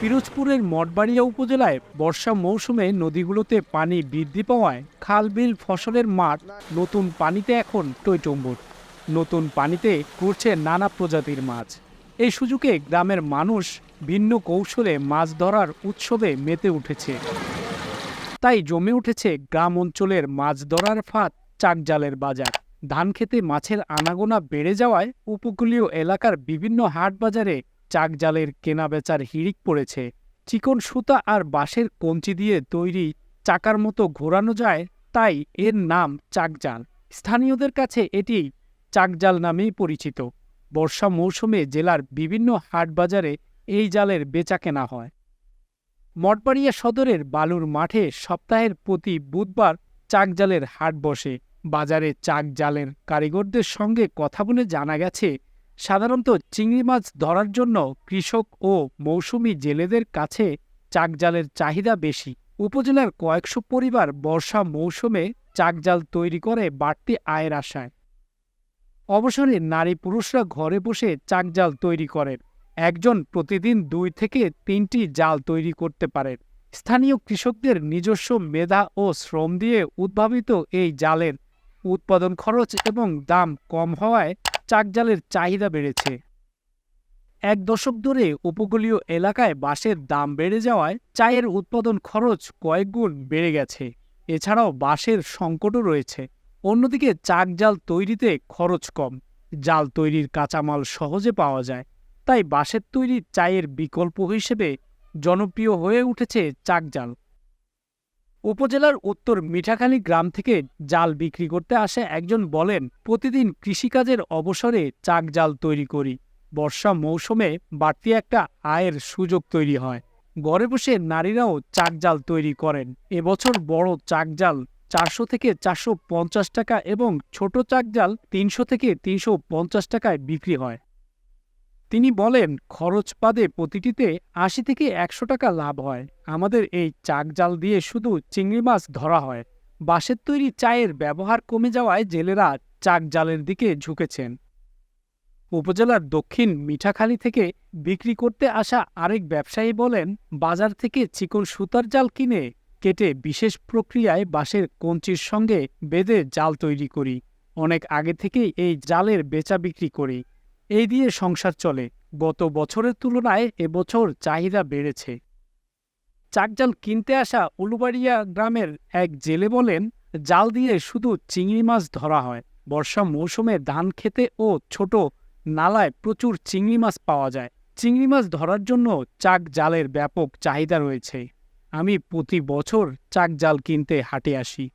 পিরোজপুরের মঠবাড়িয়া উপজেলায় বর্ষা মৌসুমে নদীগুলোতে পানি বৃদ্ধি পাওয়ায় খাল বিল ফসলের মাঠ নতুন পানিতে এখন টইটম্বুর। নতুন পানিতে ঘুরছে নানা প্রজাতির মাছ। এই সুযোগে গ্রামের মানুষ ভিন্ন কৌশলে মাছ ধরার উৎসবে মেতে উঠেছে। তাই জমে উঠেছে গ্রাম অঞ্চলের মাছ ধরার ফাঁদ চাকজালের বাজার। ধান খেতে মাছের আনাগোনা বেড়ে যাওয়ায় উপকূলীয় এলাকার বিভিন্ন হাট বাজারে চাকজালের কেনাবেচার হিড়িক পড়েছে। চিকন সুতা আর বাঁশের কঞ্চি দিয়ে তৈরি চাকার মতো ঘোরানো যায়, তাই এর নাম চাকজাল। স্থানীয়দের কাছে এটি চাকজাল নামেই পরিচিত। বর্ষা মৌসুমে জেলার বিভিন্ন হাট বাজারে এই জালের বেচা কেনা হয়। মঠবাড়িয়া সদরের বালুর মাঠে সপ্তাহের প্রতি বুধবার চাকজালের হাট বসে। বাজারে চাকজালের কারিগরদের সঙ্গে কথা বলে জানা গেছে সাধারণত চিংড়ি মাছ ধরার জন্য কৃষক ও মৌসুমি জেলেদের কাছে চাকজালের চাহিদা বেশি। উপজেলার কয়েকশো পরিবার বর্ষা মৌসুমে চাকজাল তৈরি করে বাড়তি আয়ের আশায়। অবসরে নারী পুরুষরা ঘরে বসে চাকজাল তৈরি করেন। একজন প্রতিদিন দুই থেকে তিনটি জাল তৈরি করতে পারেন। স্থানীয় কৃষকদের নিজস্ব মেধা ও শ্রম দিয়ে উদ্ভাবিত এই জালের উৎপাদন খরচ এবং দাম কম হওয়ায় চাকজালের চাহিদা বেড়েছে। এক দশক ধরে উপকূলীয় এলাকায় বাঁশের দাম বেড়ে যাওয়ায় চায়ের উৎপাদন খরচ কয়েকগুণ বেড়ে গেছে। এছাড়াও বাঁশের সংকটও রয়েছে। অন্যদিকে চাক জাল তৈরিতে খরচ কম। জাল তৈরির কাঁচামাল সহজে পাওয়া যায়। তাই বাঁশের তৈরি চায়ের বিকল্প হিসেবে জনপ্রিয় হয়ে উঠেছে চাকজাল। উপজেলার উত্তর মিঠাখালী গ্রাম থেকে জাল বিক্রি করতে আসে একজন বলেন, প্রতিদিন কৃষিকাজের অবসরে চাক জাল তৈরি করি। বর্ষা মৌসুমে বাড়তি একটা আয়ের সুযোগ তৈরি হয়। ঘরে বসে নারীরাও চাক জাল তৈরি করেন। এবছর বড় চাক জাল চারশো থেকে চারশো পঞ্চাশ টাকা এবং ছোট চাক জাল তিনশো থেকে তিনশো পঞ্চাশ টাকায় বিক্রি হয়। তিনি বলেন খরচ বাদে প্রতিটিতে আশি থেকে একশো টাকা লাভ হয়। আমাদের এই চাক জাল দিয়ে শুধু চিংড়ি মাছ ধরা হয়। বাঁশের তৈরি চায়ের ব্যবহার কমে যাওয়ায় জেলেরা চাক জালের দিকে ঝুঁকেছেন। উপজেলার দক্ষিণ মিঠাখালী থেকে বিক্রি করতে আসা আরেক ব্যবসায়ী বলেন, বাজার থেকে চিকন সুতার জাল কিনে কেটে বিশেষ প্রক্রিয়ায় বাঁশের কঞ্চির সঙ্গে বেঁধে জাল তৈরি করি। অনেক আগে থেকেই এই জালের বেচা বিক্রি করি। এই দিয়ে সংসার চলে। গত বছরের তুলনায় এবছর চাহিদা বেড়েছে। চাকজাল কিনতে আসা উলুবাড়িয়া গ্রামের এক জেলে বলেন, জাল দিয়ে শুধু চিংড়ি মাছ ধরা হয়। বর্ষা মৌসুমে ধান খেতে ও ছোট নালায় প্রচুর চিংড়ি মাছ পাওয়া যায়। চিংড়ি মাছ ধরার জন্য চাক জালের ব্যাপক চাহিদা রয়েছে। আমি প্রতি বছর চাক জাল কিনতে হাটে আসি।